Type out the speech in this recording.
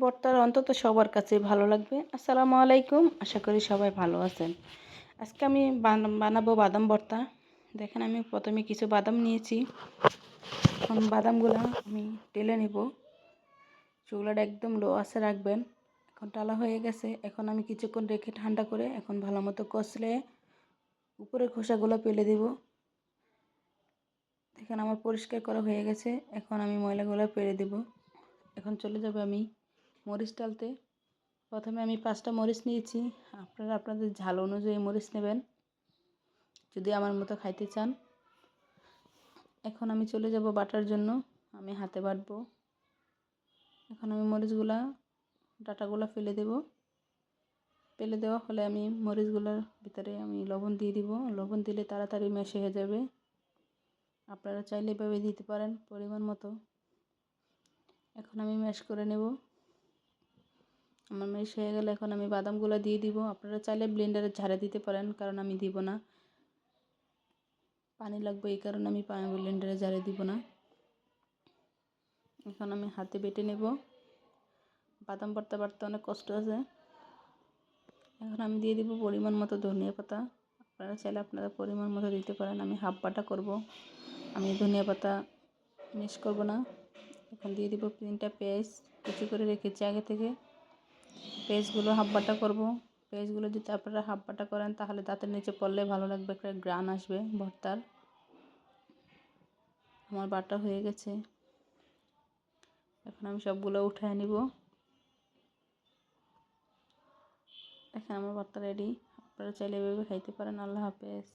ভর্তার অন্তত সবার কাছে ভালো লাগবে। আসসালামু আলাইকুম, আশা করি সবাই ভালো আছেন। আজকে আমি বান- বানাবো বাদাম ভর্তা দেখেন আমি প্রথমে কিছু বাদাম নিয়েছি। এখন বাদামগুলো আমি টেলে নেব। চুলাটা একদম লো আছে রাখবেন। এখন টালা হয়ে গেছে। এখন আমি কিছুক্ষণ রেখে ঠান্ডা করে এখন ভালো মতো কষলে উপরের খোসাগুলো পেলে দেব। দেখেন আমার পরিষ্কার করা হয়ে গেছে। এখন আমি ময়লাগুলো পেরে দেব। এখন চলে যাব আমি মরিচ ডালতে। প্রথমে আমি পাঁচটা মরিচ নিয়েছি। আপনারা আপনাদের ঝাল অনুযায়ী মরিচ নেবেন। যদি আমার মতো খাইতে চান। এখন আমি চলে যাব বাটার জন্য। আমি হাতে বাটবো। এখন আমি মরিচগুলা, ডাটাগুলো ফেলে দেব। ফেলে দেওয়া হলে আমি মরিচগুলোর ভিতরে আমি লবণ দিয়ে দিব। লবণ দিলে তাড়াতাড়ি মেশে হয়ে যাবে। আপনারা চাইলে এভাবে দিতে পারেন পরিমাণ মতো। এখন আমি ম্যাশ করে নেব। আমার ম্যাশ হয়ে গেলে, এখন আমি বাদামগুলো দিয়ে দিব। আপনারা চাইলে ব্লেন্ডারে ঝাড়ে দিতে পারেন, কারণ আমি দিব না। পানি লাগবে এই কারণে আমি ব্লেন্ডারে ঝাড়ে দিব না। এখন আমি হাতে বেটে নেব। বাদাম বাড়তে বাড়তে অনেক কষ্ট আছে। এখন আমি দিয়ে দিব পরিমাণ মতো ধনিয়া পাতা। আপনারা চাইলে আপনারা পরিমাণ মতো দিতে পারেন, আমি হাফ বাটা করব। আমি ধনিয়া পাতা মিক্স করব না। এখন দিয়ে দিব তিনটা পেঁয়াজ, কুচি করে রেখেছি আগে থেকে। পেঁয়াজগুলো হাফ বাটা করব। পেঁয়াজগুলো যদি আপনারা হাফ বাটা করেন, তাহলে দাঁতের নিচে পড়লে ভালো লাগবে, একটা গ্রান আসবে ভর্তার। আমার বাটা হয়ে গেছে। এখন আমি সবগুলো উঠায় নিব। এখন আমার ভর্তা রেডি আপনারা চাইলে এভাবে খাইতে পারেন। আল্লাহ হাফেজ।